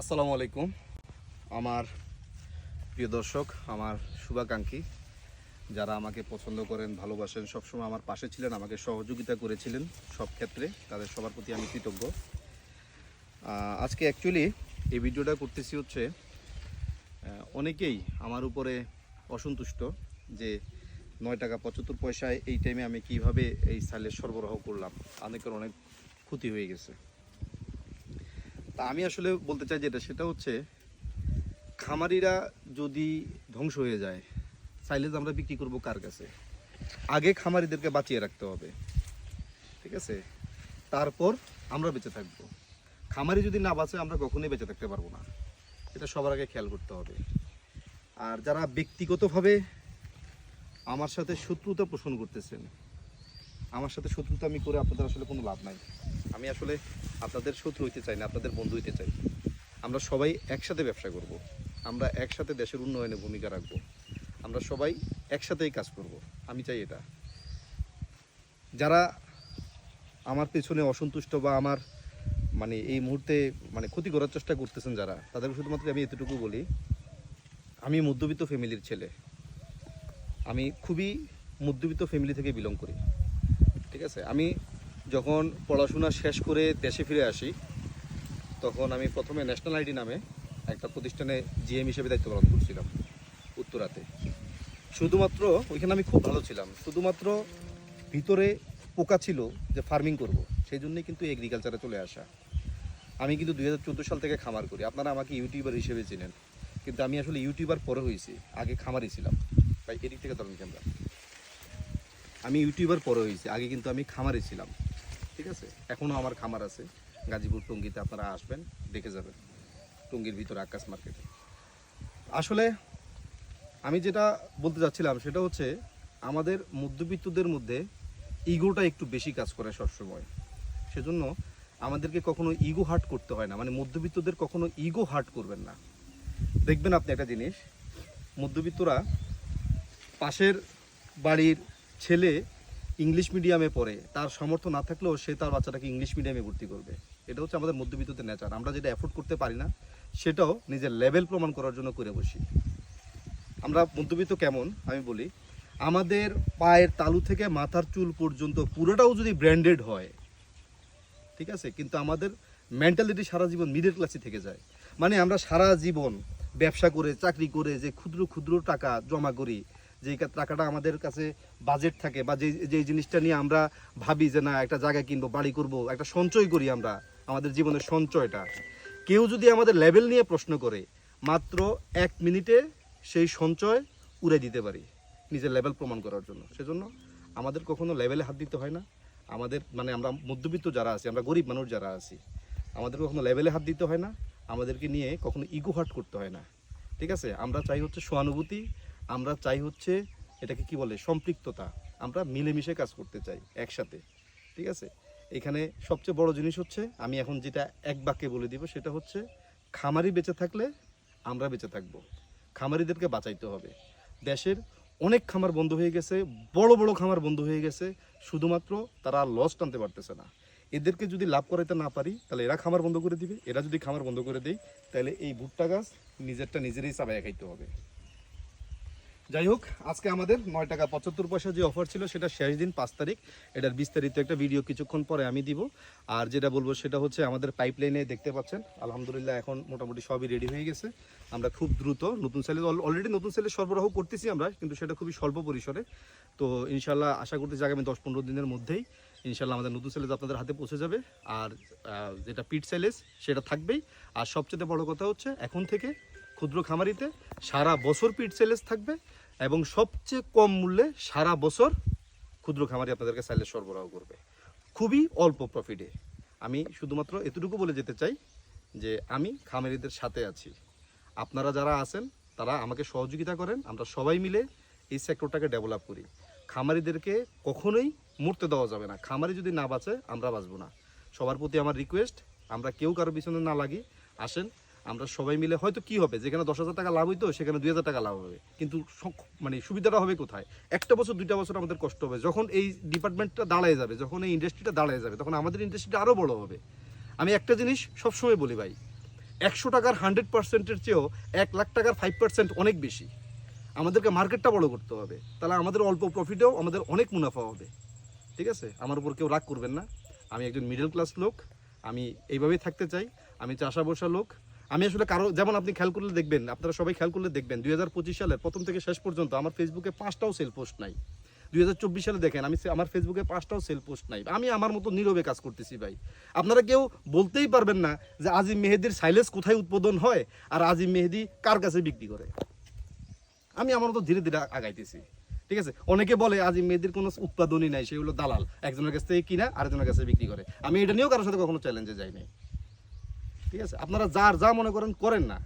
আসসালামু আলাইকুম। আমার প্রিয় দর্শক, আমার শুভাকাঙ্ক্ষী, যারা আমাকে পছন্দ করেন, ভালোবাসেন, সবসময় আমার পাশে ছিলেন, আমাকে সহযোগিতা করেছিলেন সব ক্ষেত্রে, তাদের সবার প্রতি আমি কৃতজ্ঞ। আজকে অ্যাকচুয়ালি এই ভিডিওটা করতেছি হচ্ছে অনেকেই আমার উপরে অসন্তুষ্ট যে নয় টাকা পঁচাত্তর পয়সায় এই টাইমে আমি কীভাবে এই সাইলের সরবরাহ করলাম। অনেকের অনেক ক্ষতি হয়ে গেছে। তা আমি আসলে বলতে চাই যেটা, সেটা হচ্ছে খামারিরা যদি ধ্বংস হয়ে যায় সাইলেজ আমরা বিক্রি করব কার কাছে? আগে খামারিদেরকে বাঁচিয়ে রাখতে হবে, ঠিক আছে? তারপর আমরা বেঁচে থাকব। খামারি যদি না বাঁচে, আমরা কখনোই বেঁচে থাকতে পারব না। এটা সবার আগে খেয়াল করতে হবে। আর যারা ব্যক্তিগতভাবে আমার সাথে শত্রুতা পোষণ করতেছেন আমার সাথে শত্রুতা আমি করে আপনাদের আসলে কোনো লাভ নাই। আমি আসলে আপনাদের শত্রু হইতে চাই না, আপনাদের বন্ধু হইতে চাই। আমরা সবাই একসাথে ব্যবসা করব। আমরা একসাথে দেশের উন্নয়নে ভূমিকা রাখব। আমরা সবাই একসাথেই কাজ করব। আমি চাই এটা। যারা আমার পেছনে অসন্তুষ্ট বা আমার মানে এই মুহূর্তে মানে ক্ষতি করার চেষ্টা করতেছেন যারা, তাদের শুধুমাত্র আমি এতটুকু বলি, আমি মধ্যবিত্ত ফ্যামিলির ছেলে। আমি খুবই মধ্যবিত্ত ফ্যামিলি থেকে বিলং করি। ঠিক আছে? আমি যখন পড়াশোনা শেষ করে দেশে ফিরে আসি, তখন আমি প্রথমে ন্যাশনাল আইডি নামে একটা প্রতিষ্ঠানে জিএম হিসেবে দায়িত্ব পালন করছিলাম উত্তরাতে। শুধুমাত্র ওইখানে আমি খুব ভালো ছিলাম। শুধুমাত্র ভিতরে পোকা ছিল যে ফার্মিং করব, সেই জন্যই কিন্তু এগ্রিকালচারে চলে আসা। আমি কিন্তু দু হাজার চোদ্দ সাল থেকে খামার করি। আপনারা আমাকে ইউটিউবার হিসেবে চেনেন। কিন্তু আমি আসলে ইউটিউবার পরে হয়েছি, আগে খামারই ছিলাম। তাই এদিক থেকে ধরেন ক্যামেরা আমি ইউটিউবার পরে হয়েছি, আগে কিন্তু আমি খামারে ছিলাম, ঠিক আছে? এখনও আমার খামার আছে, গাজীপুর টঙ্গিতে আপনারা আসবেন, দেখে যাবেন, টঙ্গির ভিতরে আকাশ মার্কেটে। আসলে আমি যেটা বলতে যাচ্ছিলাম সেটা হচ্ছে, আমাদের মধ্যবিত্তদের মধ্যে ইগোটা একটু বেশি কাজ করে সবসময়। সেজন্য আমাদেরকে কখনো ইগো হার্ট করতে হয় না মানে মধ্যবিত্তদের কখনো ইগো হার্ট করবেন না। দেখবেন আপনি একটা জিনিস, মধ্যবিত্তরা পাশের বাড়ির ছেলে ইংলিশ মিডিয়ামে পড়ে, তার সামর্থ্য না থাকলেও সে তার বাচ্চাটাকে ইংলিশ মিডিয়ামে ভর্তি করবে। এটা হচ্ছে আমাদের মধ্যবিত্তদের নেচার আমরা যেটা অ্যাফোর্ড করতে পারি না, সেটাও নিজের লেভেল প্রমাণ করার জন্য করে বসি। আমরা মধ্যবিত্ত কেমন? আমি বলি, আমাদের পায়ের তালু থেকে মাথার চুল পর্যন্ত পুরোটাও যদি ব্র্যান্ডেড হয়, ঠিক আছে? কিন্তু আমাদের মেন্টালিটি সারা জীবন মিডল ক্লাসে থেকে যায়। মানে আমরা সারা জীবন ব্যবসা করে, চাকরি করে, যে ক্ষুদ্র ক্ষুদ্র টাকা জমা করি যে টাকাটা আমাদের কাছে বাজেট থাকে বা যে যে জিনিসটা নিয়ে আমরা ভাবি যে না, একটা জায়গা কিনবো, বাড়ি করব, একটা সঞ্চয় করি আমরা, আমাদের জীবনের সঞ্চয়টা। কেউ যদি আমাদের লেভেল নিয়ে প্রশ্ন করে, মাত্র এক মিনিটে সেই সঞ্চয় উড়ে দিতে পারি নিজের লেভেল প্রমাণ করার জন্য। সেজন্য আমাদের কখনো লেভেলে হাত দিতে হয় না। আমাদের মানে আমরা মধ্যবিত্ত যারা আছি, আমরা গরিব মানুষ যারা আছি, আমাদের কখনো লেভেলে হাত দিতে হয় না। আমাদেরকে নিয়ে কখনো ইগো হার্ট করতে হয় না। ঠিক আছে? আমরা চাই হচ্ছে সহানুভূতি আমরা চাই হচ্ছে এটাকে কি বলে, সম্পৃক্ততা। আমরা মিলেমিশে কাজ করতে চাই একসাথে, ঠিক আছে? এখানে সবচেয়ে বড় জিনিস হচ্ছে, আমি এখন যেটা এক বাক্যে বলে দিব, সেটা হচ্ছে খামারি বেঁচে থাকলে আমরা বেঁচে থাকব। খামারিদেরকে বাঁচাইতে হবে। দেশের অনেক খামার বন্ধ হয়ে গেছে, বড় বড় খামার বন্ধ হয়ে গেছে, শুধুমাত্র তারা লস টানতে পারতেছে না। এদেরকে যদি লাভ করাইতে না পারি, তাহলে এরা খামার বন্ধ করে দিবে। এরা যদি খামার বন্ধ করে দেয়, তাহলে এই ভুট্টা গাছ নিজেরটা নিজেরই চাবাইয়া খাইতে হবে। যাই হোক, আজকে আমাদের নয় টাকা পঁচাত্তর পয়সা যে অফার ছিল, সেটা শেষ দিন পাঁচ তারিখ। এটার বিস্তারিত একটা ভিডিও কিছুক্ষণ পরে আমি দিব। আর যেটা বলব, সেটা হচ্ছে আমাদের পাইপলাইনে দেখতে পাচ্ছেন, আলহামদুলিল্লাহ এখন মোটামুটি সবই রেডি হয়ে গেছে। আমরা খুব দ্রুত, নতুন সেলে অলরেডি নতুন সেলে সরবরাহ করতেছি আমরা, কিন্তু সেটা খুবই স্বল্প পরিসরে। তো ইনশাল্লাহ আশা করতেছি আগামী দশ পনেরো দিনের মধ্যেই ইনশাল্লাহ আমাদের নতুন সেলেজ আপনাদের হাতে পৌঁছে যাবে। আর যেটা পিট সেলেজ সেটা থাকবেই। আর সবচেয়ে বড় কথা হচ্ছে, এখন থেকে ক্ষুদ্র খামারিতে সারা বছর পিট সেলেজ থাকবে। এবং সবচেয়ে কম মূল্যে সারা বছর ক্ষুদ্র খামারি আপনাদেরকে সাইলেজ সরবরাহ করবে। খুবই অল্প প্রফিটে আমি শুধুমাত্র এতটুকু বলে যেতে চাই যে আমি খামারিদের সাথে আছি। আপনারা যারা আছেন, তারা আমাকে সহযোগিতা করেন, আমরা সবাই মিলে এই সেক্টরটাকে ডেভেলপ করি। খামারিদেরকে কখনোই মরতে দেওয়া যাবে না। খামারি যদি না বাঁচে, আমরা বাঁচবো না। সবার প্রতি আমার রিকোয়েস্ট আমরা কেউ কারও পিছনে না লাগি। আসেন আমরা সবাই মিলে, হয়তো কি হবে, যেখানে দশ হাজার টাকা লাভ হইতো, সেখানে দুই হাজার টাকা লাভ হবে। কিন্তু মানে সুবিধাটা হবে কোথায়? একটা বছর, দুইটা বছর আমাদের কষ্ট হবে। যখন এই ডিপার্টমেন্টটা দাঁড়ায় যাবে, যখন এই ইন্ডাস্ট্রিটা দাঁড়ায় যাবে, তখন আমাদের ইন্ডাস্ট্রিটা আরও বড় হবে। আমি একটা জিনিস সবসময় বলি ভাই, একশো টাকার হান্ড্রেড পার্সেন্টের চেয়েও এক লাখ টাকার ফাইভ পার্সেন্ট অনেক বেশি। আমাদেরকে মার্কেটটা বড় করতে হবে। তাহলে আমাদের অল্প প্রফিটেও আমাদের অনেক মুনাফা হবে। ঠিক আছে? আমার উপর কেউ রাগ করবেন না। আমি একজন মিডল ক্লাস লোক। আমি এইভাবেই থাকতে চাই। আমি চাষা বসা লোক। আমি আসলে কারও যেমন আপনি খেয়াল করলে দেখবেন, আপনারা সবাই খেয়াল করলে দেখবেন, দুই হাজার পঁচিশ সালের প্রথম থেকে শেষ পর্যন্ত আমার ফেসবুকে পাঁচটাও সেল পোস্ট নাই। দুই হাজার চব্বিশ সালে দেখেন, আমি আমার ফেসবুকে পাঁচটাও সেল পোস্ট নাই। আমি আমার মতো নীরবে কাজ করতেছি ভাই। আপনারা কেউ বলতেই পারবেন না যে আজিম মেহেদির সাইলেন্স কোথায় উৎপাদন হয় আর আজিম মেহেদি কার কাছে বিক্রি করে। আমি আমার মতো ধীরে ধীরে আগাইতেছি। ঠিক আছে? অনেকে বলে আজিম মেহেদির কোনো উৎপাদনই নাই সেগুলো দালাল। একজনের কাছ থেকে কিনা আরেকজনের কাছে বিক্রি করে। আমি এটা নিয়েও কারোর সাথে কখনো চ্যালেঞ্জে যাই নাই। ঠিক আছে? আপনারা যার যা মনে করেন করেন না।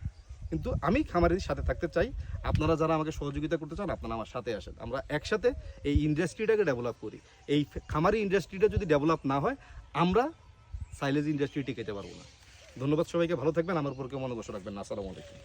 কিন্তু আমি খামারের সাথে থাকতে চাই। আপনারা যারা আমাকে সহযোগিতা করতে চান, আপনারা আমার সাথে আসেন। আমরা একসাথে এই ইন্ডাস্ট্রিটাকে ডেভেলপ করি। এই খামারি ইন্ডাস্ট্রিটা যদি ডেভেলপ না হয়, আমরা সাইলেজ ইন্ডাস্ট্রি টিকে যেতে পারব না। ধন্যবাদ সবাইকে, ভালো থাকবেন। আমার উপর কেউ মনে বসে রাখবেন না। আসসালামু আলাইকুম।